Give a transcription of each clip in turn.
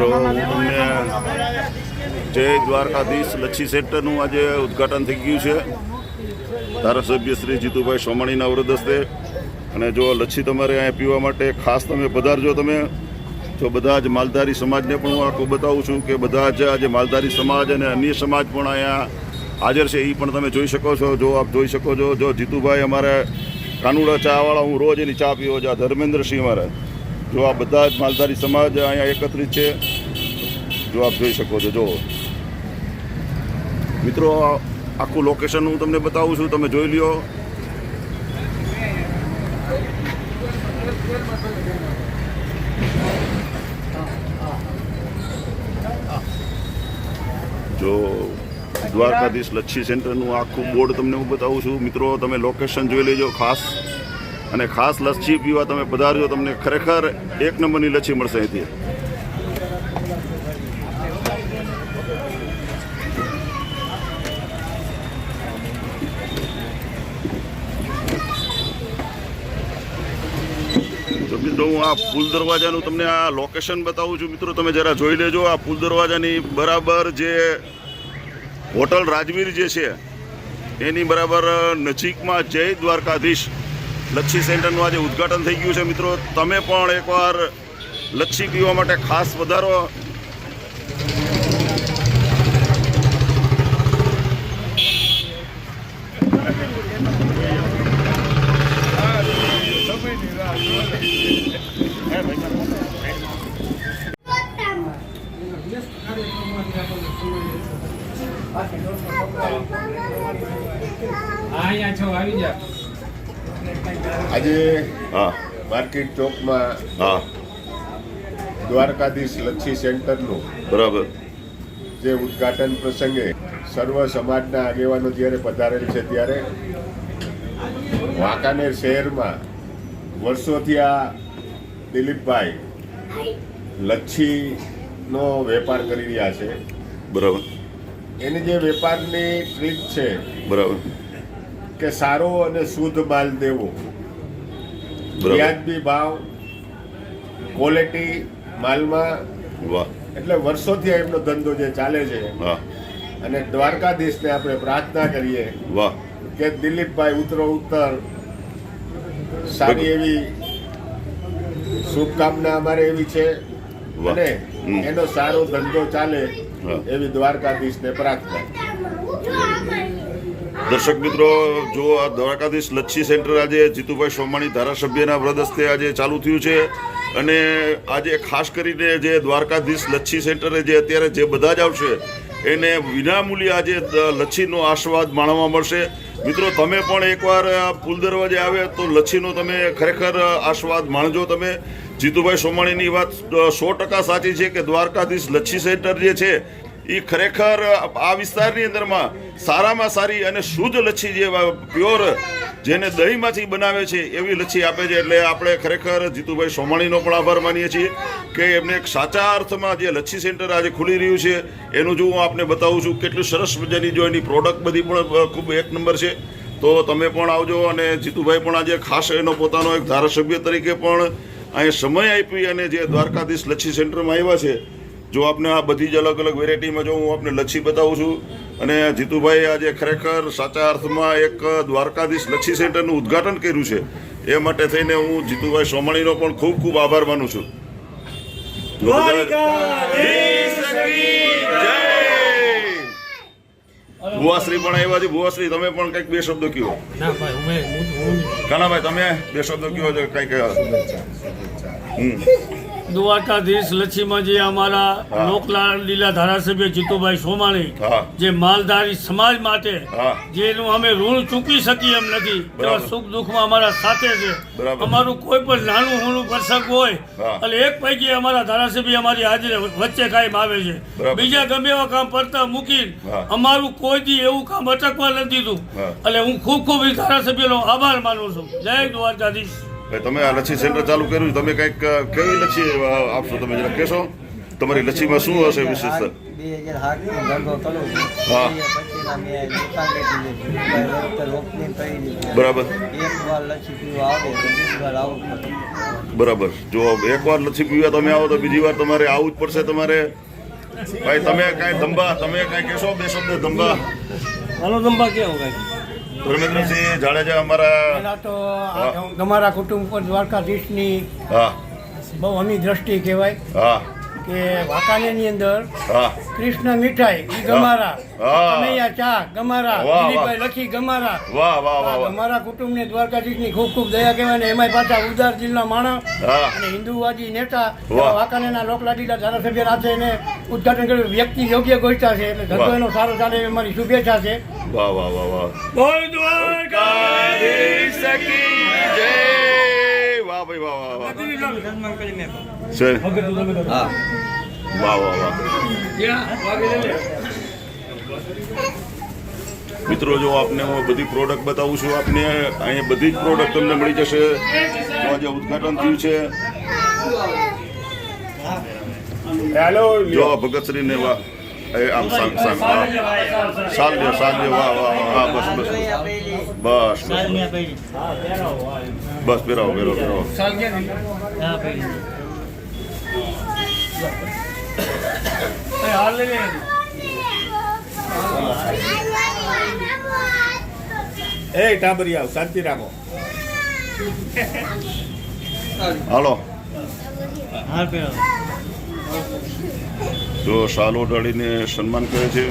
મિત્રો તમને જય દ્વારકાધીશ લચ્છી સેન્ટરનું આજે ઉદ્ઘાટન થઈ ગયું છે. ધારાસભ્ય શ્રી જીતુભાઈ સોમાણીના વરદ હસ્તે. અને જો લચ્છી તમારે અહીંયા પીવા માટે ખાસ તમે પધારજો તમે જો બધા જ માલધારી સમાજને પણ હું આખું બતાવું છું કે બધા જ આજે માલધારી સમાજ અને અન્ય સમાજ પણ અહીંયા હાજર છે એ પણ તમે જોઈ શકો છો, જો આપ જોઈ શકો છો, જો જીતુભાઈ અમારે કાનુડા ચાવાળા, હું રોજ એની ચા પીવો છું ધર્મેન્દ્રસિંહ અમારે. જો આ બધા જ માલધારી સમાજ અહીંયા એકત્રિત છે, જો આપ જોઈ શકો છો, જો. મિત્રો આખું લોકેશન હું તમને બતાવું છું, તમે જોઈ લ્યો. જો દ્વારકાધીશ લચ્છી સેન્ટરનું આખું બોર્ડ તમને હું બતાવું છું. મિત્રો, તમે લોકેશન જોઈ લેજો, ખાસ. અને ખાસ લસ્સી પીવા તમે પધારજો, તમને ખરેખર એક નંબરની લચ્છી મળશે અહીંથી. મિત્રો, હું આ પુલ દરવાજાનું તમને આ લોકેશન બતાવું છું. મિત્રો, તમે જરા જોઈ લેજો, આ પુલ દરવાજાની બરાબર જે હોટલ રાજવીર જે છે, એની બરાબર નજીકમાં જય દ્વારકાધીશ લચ્છી સેન્ટરનું આજે ઉદ્ઘાટન થઈ ગયું છે. મિત્રો, તમે પણ એકવાર લચ્છી પીવા માટે ખાસ વધારો. આવી જા. આજે હા. માર્કેટ ચોકમાં હા. દ્વારકાધીશ લચ્છી સેન્ટરનું બરાબર. જે ઉદ્ઘાટન પ્રસંગે સર્વ સમાજના આગેવાનો જ્યારે પધારેલ છે ત્યારે વાંકાનેર શહેરમાં વર્ષોથી આ દિલીપભાઈ લચ્છીનો વેપાર કરી રહ્યા છે. બરાબર. એની જે વેપારની ટ્રીક છે બરાબર. કે સારો અને શુદ્ધ માલ દેવો. વ્યાજબી ભાવ ક્વોલિટી માલમાં. એટલે વર્ષોથી એમનો ધંધો જે ચાલે છે. અને દ્વારકાધીશને આપણે પ્રાર્થના કરીએ કે દિલીપભાઈ ઉતરો ઉત્તર સારી એવી શુભકામના અમારે એવી છે. અને એનો સારો ધંધો ચાલે. એવી દ્વારકાધીશને પ્રાર્થના. દર્શક મિત્રો, જો આ દ્વારકાધીશ લચ્છી સેન્ટર આજે જીતુભાઈ સોમાણી ધારાસભ્યના વ્રત હસ્તે આજે ચાલુ થયું છે અને આજે ખાસ કરીને જે દ્વારકાધીશ લચ્છી સેન્ટરે જે અત્યારે જે બધા જ આવશે, એને વિનામૂલ્યે આજે લચ્છીનો આસ્વાદ માણવા મળશે. મિત્રો, તમે પણ એકવાર પુલ દરવાજે આવે તો લચ્છીનો તમે ખરેખર આસ્વાદ માણજો તમે. જીતુભાઈ સોમાણીની વાત સો ટકા સાચી છે કે દ્વારકાધીશ લચ્છી સેન્ટર જે છે એ ખરેખર આ વિસ્તારની અંદરમાં સારામાં સારી અને શુદ્ધ લચ્છી જે પ્યોર જેને દહીંમાંથી બનાવે છે એવી લચ્છી આપે છે. એટલે આપણે ખરેખર જીતુભાઈ સોમાણીનો પણ આભાર માનીએ છીએ કે એમને એક સાચા અર્થમાં જે લચ્છી સેન્ટર આજે ખુલી રહ્યું છે, એનું જો હું આપને બતાવું છું, કેટલું સરસ મજાની જો એની પ્રોડક્ટ બધી પણ ખૂબ એક નંબર છે. તો તમે પણ આવજો અને જીતુભાઈ પણ આજે ખાસ એનો પોતાનો એક ધારાસભ્ય તરીકે પણ અહીંયા સમય આપી અને જે દ્વારકાધીશ લચ્છી સેન્ટરમાં આવ્યા છે જો આપને આ બધી જ અલગ અલગ વેરાયટીમાં જો હું આપને લચ્છી બતાવું છું અને જીતુભાઈ આજે ખરેખર સાચા અર્થમાં એક દ્વારકાધીશ લચ્છી સેન્ટરનું ઉદ્ઘાટન કર્યું છે એ માટે થઈને હું જીતુભાઈ સોમાણીનો પણ ખૂબ ખૂબ આભાર માનું છું. ભુવાશ્રી પણ આવ્યા છે. ભુવાશ્રી તમે પણ કંઈક બે શબ્દો કહો ના ભાઈ હું હું હું કાનાભાઈ તમે બે શબ્દો કહો છો? કંઈક હમ. દ્વારકાધીશ લચ્છીમાં અમારા લોકલાલીલા ધારાસભ્ય જીતુભાઈ સોમાણી જે માલધારી સમાજ માટે જેનું અમે ઋણ ચૂકી શકીએ એમ નથી. એવા સુખ દુઃખમાં અમારા સાથે છે. અમારું કોઈ પણ નાનું હોનું પ્રસંગ હોય. એટલે એક પૈકી અમારા ધારાસભ્ય અમારી હાજરી વચ્ચે કાયમ આવે છે. બીજા ગમે એવા કામ પડતા મૂકી અમારું કોઈ દી એવું કામ અટકવા નથી દીધું. એટલે હું ખૂબ ખૂબ ધારાસભ્યનો આભાર માનું છું. જય દ્વારકાધીશ. તમે આ લચ્છી સેન્ટર ચાલુ કર્યું તમે કંઈક કેવી લચ્છી આપશો તમે જરા કહેશો? તમારી લચ્છીમાં શું હશે વિશેષતા બરાબર. બરાબર. જો એકવાર લચ્છી પીવા તમે આવો તો બીજી વાર તમારે આવવું જ પડશે તમારે. ભાઈ તમે કાંઈ ધંબા તમે કાંઈ કહેશો? બે શબ્દ ધંબા ધંબા કેવો કાંઈ? ધર્મેન્દ્રસિંહ જાડેજા અમારા તો તમારા કુટુંબ પર દ્વારકાધીશની હા. બહુ અમી દ્રષ્ટિ કહેવાય. હા. કે વાંકાનેરની અંદર હા. કૃષ્ણ મીઠાઈ ઈ ગમારા. કનૈયા ચા ગમારા. દિલીપભાઈ લખી ગમારા. વાહ વાહ વાહ અમારા કુટુંબને દ્વારકાધીશની ખૂબ ખૂબ દયા કહેવાય ને એમાંય પાછા ઉદાર દિલના માણસ અને હિન્દુવાદી નેતા વાંકાનેરના લોકલાડીલા ધારાસભ્ય રાતે એને ઉદઘાટન કર્યું. વ્યક્તિ યોગ્ય ગોઈતા છે એટલે ધંધો એનો સારો ચાલે એ મારી શુભેચ્છા છે. વાહ વાહ વાહ વાહ. બોલ દ્વારકા જય. વાહ ભાઈ વાહ વાહ વાહ. છે? હા. વાહ વાહ વાહ. મિત્રો જો આપને હું બધી પ્રોડક્ટ બતાવું છું આપને અહીંયા બધી જ પ્રોડક્ટ તમને મળી જશે. આજે ઉદઘાટન થયું છે. હેલો જો ભગતશ્રી ને વાહ. એ આમ સાંગ સાંગ વાહ. સાલ લ્યો સાલ લ્યો વાહ વાહ હા બસ બસ. બસ બસ બસ. બસ પહેરાવો પહેરાવો પહેરાવો. હાલ ટાબરી આવ એ શાંતિ રાખો. હાલો. જો શાલો ઢાળીને સન્માન કરે છે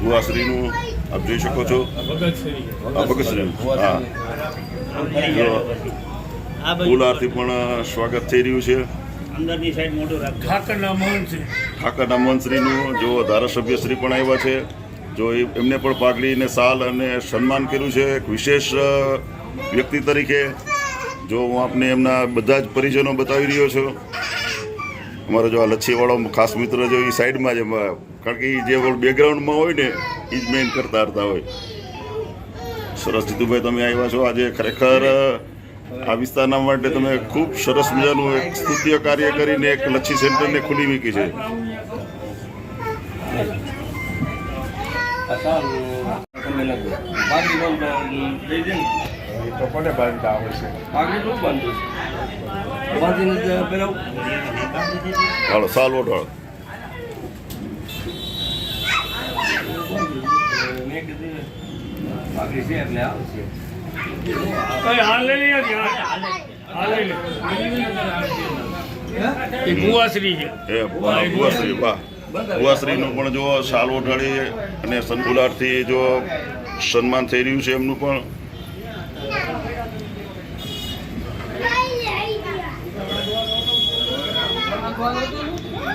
ગુવાશ્રીનું આપ જોઈ શકો છો. ભગતશ્રી. હા. જો આરતી પણ સ્વાગત થઈ રહ્યું છે. ઠાકરના મોહન છે. ઠાકરના મોહનશ્રીનું જો ધારાસભ્યશ્રી પણ આવ્યા છે જો એ- એમને પણ પાઘડીને સાલ અને સન્માન કર્યું છે એક વિશેષ વ્યક્તિ તરીકે. જો હું આપને એમના બધા જ પરિજનો બતાવી રહ્યો છું. અમારો જો આ લચ્છીવાળો ખાસ મિત્ર જો એ સાઈડમાં જ એમાં કારણ કે એ જે બેકગ્રાઉન્ડમાં હોય ને એ જ મેઇન કરતા હરતા હોય. સરસ જીતુભાઈ તમે આવ્યા છો આજે ખરેખર આ વિસ્તારના માટે તમે ખૂબ સરસ મજાનું એક સ્તુત્ય કાર્ય કરીને એક લચ્છી સેન્ટરને ખુલી મૂકી છે. વાહ, ભુવાશ્રી પણ જો શાલ ઓઢાડી અને સનગુલારથી જો સન્માન થઈ રહ્યું છે એમનું પણ.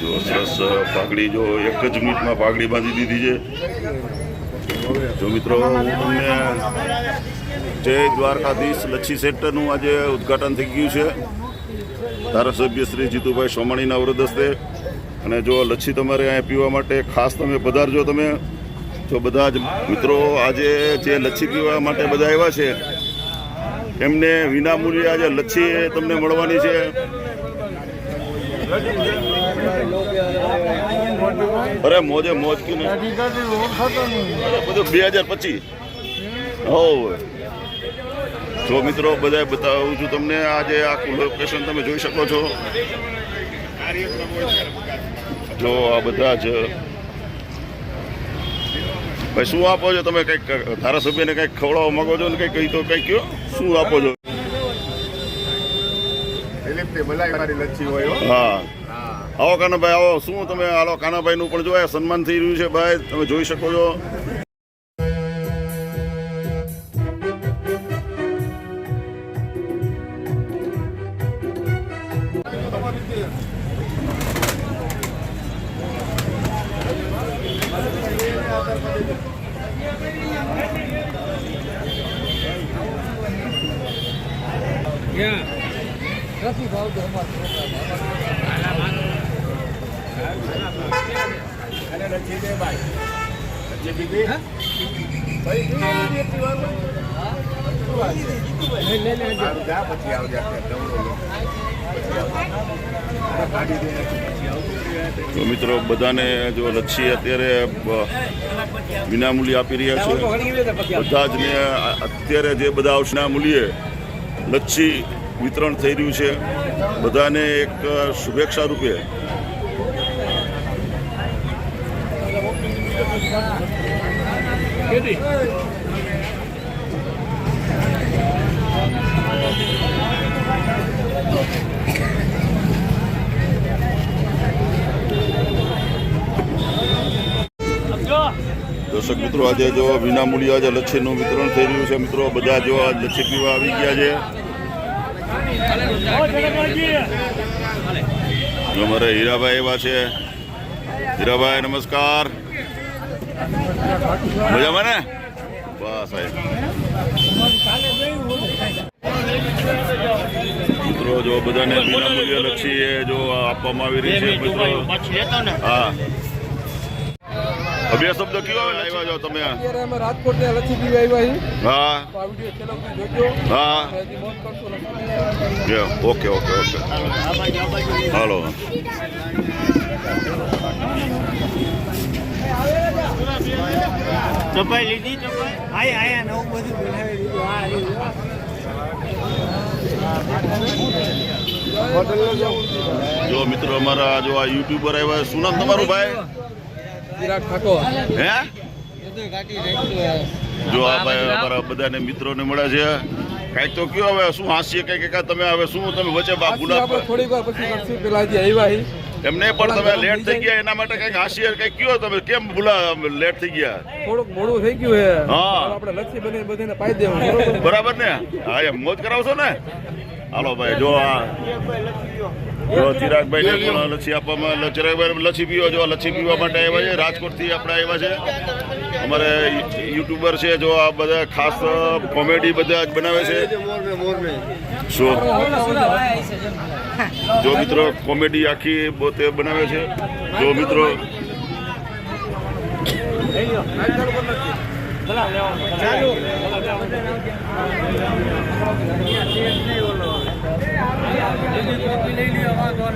જો સરસ પાઘડી જો એક જ મિનિટમાં પાઘડી બાંધી દીધી છે. જો મિત્રો હું તમને જય દ્વારકાધીશ લચ્છી સેન્ટરનું આજે ઉદ્ઘાટન થઈ ગયું છે. ધારાસભ્ય શ્રી જીતુભાઈ સોમાણીના વરદસ્તે અને જો લચ્છી તમારે અહીંયા પીવા માટે ખાસ તમે પધારજો તમે. જો બધા જ મિત્રો આજે જે લચ્છી પીવા માટે બધા આવ્યા છે એમને વિનામૂલ્યે આજે લચ્છી તમને મળવાની છે. અરે મોજે મોજ કી બધું બે હજાર પચીસ. હો જો મિત્રો બધા બતાવું છું તમને આજે આખું લોકેશન તમે જોઈ શકો છો. જો આ બધા જ ભાઈ શું આપો છો? તમે કંઈક ધારાસભ્યને કંઈક ખવડાવવા માંગો છો ને કંઈક કહી તો કંઈક કયો શું આપો છો? હા. આવો કાનાભાઈ આવો. શું તમે હાલો કાનાભાઈનું પણ જોયા સન્માન થઈ રહ્યું છે ભાઈ તમે જોઈ શકો છો. તો મિત્રો, બધાને જો લચ્છી અત્યારે વિનામૂલ્ય આપી રહ્યા છે. બધા જ ને અત્યારે જે બધા આવશના મૂલ્યે લચ્છી વિતરણ થઈ રહ્યું છે. બધાને એક શુભેચ્છા રૂપે દર્શક મિત્રો, આજે જો વિનામૂલ્ય આજે લચ્છીનું વિતરણ થઈ રહ્યું છે. મિત્રો, બધા જો આ લચ્છી પીવા આવી ગયા છે. અમારે હીરાભાઈ એવા છે. હીરાભાઈ, નમસ્કાર. મજામાં ને? બસ સાહેબ. મિત્રો જો બધાને વિનામૂલ્ય લચ્છી એ જો આપવામાં આવી રહી છે મિત્રો. હા. અભ્યાસ શબ્દ કયો આવ્યા છો તમે. અમે રાજકોટ ને લચ્છી પીવા આવ્યા હા. આ વીડિયો છેલ્લો જોજો. હા. Okay okay okay. હાલો. ચપાઈ લીધી ચપાઈ? આય આયા નવું બધું બનાવી લીધું. જો. મિત્રો અમારા જો આ યુટ્યુબર આવ્યા શું નામ તમારું ભાઈ? ચિરાગ ઠાકોર. હે? જો આ ભાઈ અમારા બધાને મિત્રોને મળે છે. કઈ તો કયો હવે શું હાસ્ય કઈ કઈ તમે હવે શું તમે વચ્ચે બાપ ગુલાબ થોડીક વાર પછી પેલા આવ્યા હી એમને પણ તમે લેટ થઈ ગયા એના માટે કંઈક હાસ્ય કંઈક કયો તમે? કેમ ભૂલા લેટ થઈ ગયા? થોડુંક મોડું થઈ ગયું છે હા. આપણે લક્ષી બની બધીને પાઈ દેવું બરાબર? ને? હા એમ મોજ કરાવશો ને? હાલો ભાઈ જો આ. જો ચિરાગભાઈ ને પણ લચ્છી આપવામાં ચિરાગભાઈ લચ્છી પીવો જો લચ્છી પીવા માટે આવ્યા છે રાજકોટથી આપણે આવ્યા છે. અમારે યુટ્યુબર છે જો આ બધા ખાસ કોમેડી બધા જ બનાવે છે. શું? જો મિત્રો કોમેડી આખી પોતે બનાવે છે. જો મિત્રો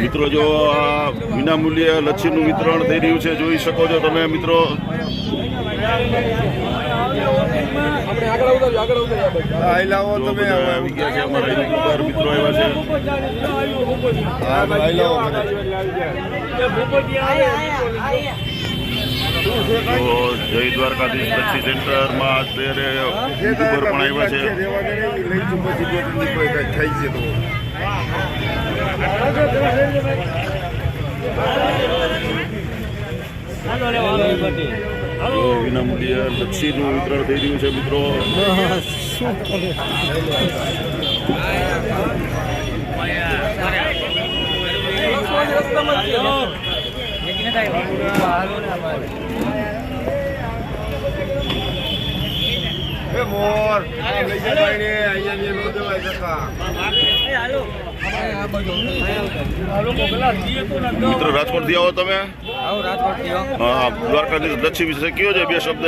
મિત્રો જો આ વિનામૂલ્યે લચ્છીનું વિતરણ થઈ રહ્યું છે જોઈ શકો છો તમે મિત્રો. આપણે આગળ ઉતાર્યું આગળ ઉતાર્યું આઈ લાવો તમે આવી ગયા છે અમારા યુટ્યુબર મિત્રો આવ્યા છે. હા તો જય દ્વારકાધીશ લચ્છી સેન્ટરમાં અત્યારે યુટ્યુબર પણ આવ્યા છે. થઈ છે તો. તો વિનામૂલ્યે લચ્છીનું વિતરણ થઈ રહ્યું છે મિત્રો. એ મોર લઈ ને અહીંયા ને નો દેવાય કાકા મિત્રો રાજકોટથી આવો તમે. હા. દ્વારકાધીશ લચ્છી વિશે કયો છે? બે શબ્દ.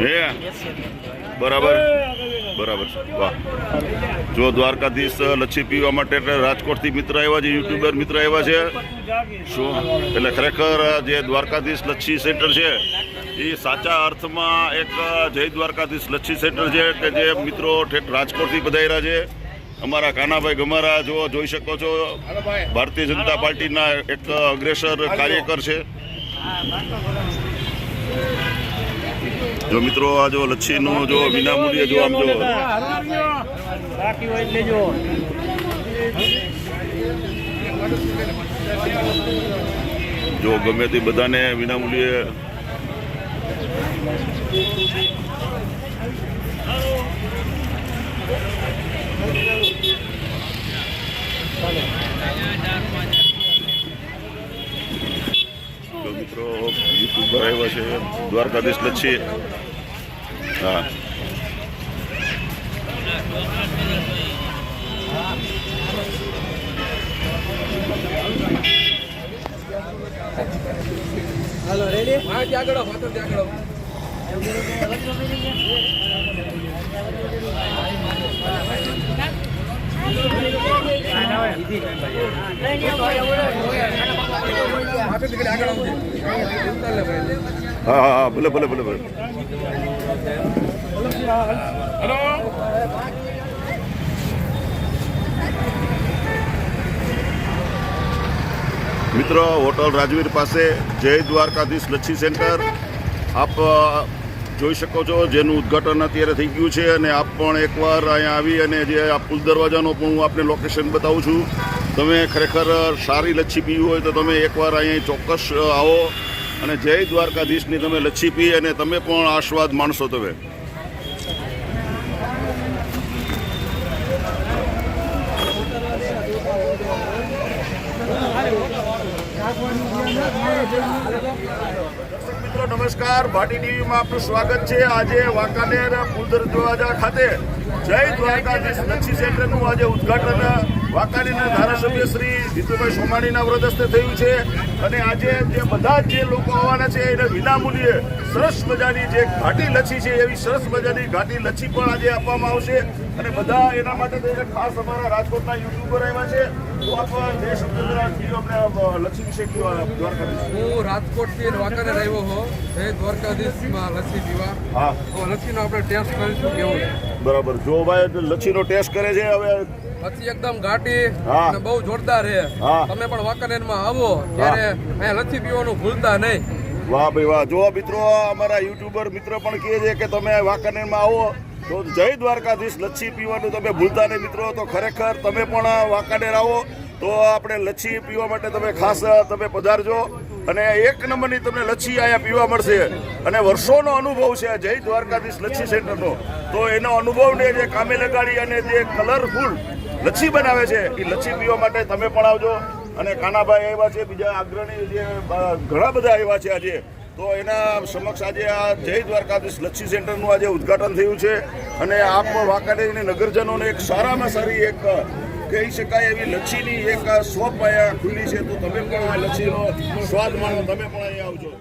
હે? બરાબર. બરાબર વાહ. જો દ્વારકાધીશ લચ્છી પીવા માટે એટલે રાજકોટથી મિત્ર આવ્યા છે યુટ્યુબર મિત્ર આવ્યા છે. શું? એટલે ખરેખર જે દ્વારકાધીશ લચ્છી સેન્ટર છે એ સાચા અર્થમાં એક જય દ્વારકાધીશ લચ્છી સેન્ટર છે કે જે મિત્રો ઠેઠ રાજકોટથી પધાર્યા છે. અમારા કાનાભાઈ ગમારા જો જોઈ શકો છો. ભારતીય જનતા પાર્ટીના એક અગ્રેસર કાર્યકર છે. જો મિત્રો આ જો લચ્છીનું જો વિનામૂલ્યે જો આમ જો. જો ગમે તે બધાને વિનામૂલ્યે તો મિત્રો યુટ્યુબર આવ્યા છે. દ્વારકાધીશ લચ્છી. હા. હાલો રેડી હા પાછળથી આગળ આવો. પાછળથી ઘડી આગળ આવજે. ઉતાર લે ભાઈ. હા હા હા ભલે ભલે ભલે ભલે મિત્રો હોટલ રાજવીર પાસે જય દ્વારકાધીશ લચ્છી સેન્ટર આપ અ, જોઈ શકો છો, જેનું ઉદ્ઘાટન અત્યારે થઈ ગયું છે અને આપ પણ એકવાર અહીંયા આવી અને જે આ પુલ દરવાજાનો પણ હું આપને લોકેશન બતાવું છું. તમે ખરેખર સારી લચ્છી પીવી હોય તો તમે એકવાર અહીંયા ચોક્કસ આવો અને જય દ્વારકાધીશની તમે લચ્છી પી અને તમે પણ આસ્વાદ માણશો તમે. નમસ્કાર. ભાટી ટીવીમાં આપનું સ્વાગત છે. આજે વાંકાનેર પુલધર દરવાજા ખાતે જય દ્વારકાધીશ લક્ષી સેન્ટરનું આજે ઉદ્ઘાટન વાંકાનેરના ધારાસભ્ય શ્રી જીતુભાઈ સોમાણીના વ્રત હસ્તે થયું છે. અને આજે જે બધા જ જે લોકો આવવાના છે, એને વિનામૂલ્યે સરસ મજાની જે ઘાટી લચ્છી છે, એવી સરસ મજાની ઘાટી લચ્છી પણ આજે આપવામાં આવશે. અને બધા એના માટે થઈને ખાસ અમારા રાજકોટના યુટ્યુબર આવ્યા છે. લચ્છી હું રાજકોટથી આવ્યો હો જય દ્વારકાધીશમાં લસ્સી પીવા. હા. તો લસ્સીનો આપણે ટેસ્ટ કરીશું કેવું છે. બરાબર. જો ભાઈ લચ્છીનો ટેસ્ટ કરે છે હવે. લચ્છી એકદમ ઘાટી. અને બહુ જોરદાર છે. તમે પણ વાંકાનેરમાં આવો ત્યારે અહીંયા લસ્સી પીવાનું ભૂલતા નહીં. વાહ ભાઈ વાહ. જો મિત્રો અમારા યુટ્યુબર મિત્ર પણ કહે છે કે તમે વાંકાનેરમાં આવો. તો જય દ્વારકાધીશ, લચ્છી પીવાનું તમે ભૂલતા નહીં મિત્રો. તો ખરેખર તમે પણ વાંકાનેર આવો. તો આપણે લચ્છી પીવા માટે તમે ખાસ તમે પધારજો. અને એક નંબરની તમને લચ્છી અહીંયા પીવા મળશે. અને વર્ષોનો અનુભવ છે જય દ્વારકાધીશ લચ્છી સેન્ટરનો. તો એનો અનુભવને જે કામે લગાડી અને જે કલરફુલ લચ્છી બનાવે છે, એ લચ્છી પીવા માટે તમે પણ આવજો. અને કાનાભાઈ આવ્યા છે, બીજા અગ્રણી જે ઘણા બધા આવ્યા છે આજે. તો એના સમક્ષ આજે આ જય દ્વારકાધીશ લચ્છી સેન્ટરનું આજે ઉદ્ઘાટન થયું છે. અને આપ વાંકાનેરની નગરજનોને એક સારામાં સારી એક, કહી શકાય એવી લચ્છીની એક શોપ અહીંયા ખુલ્લી છે. તો તમે પણ લચ્છીનો સ્વાદ માણો, તમે પણ અહીંયા આવજો.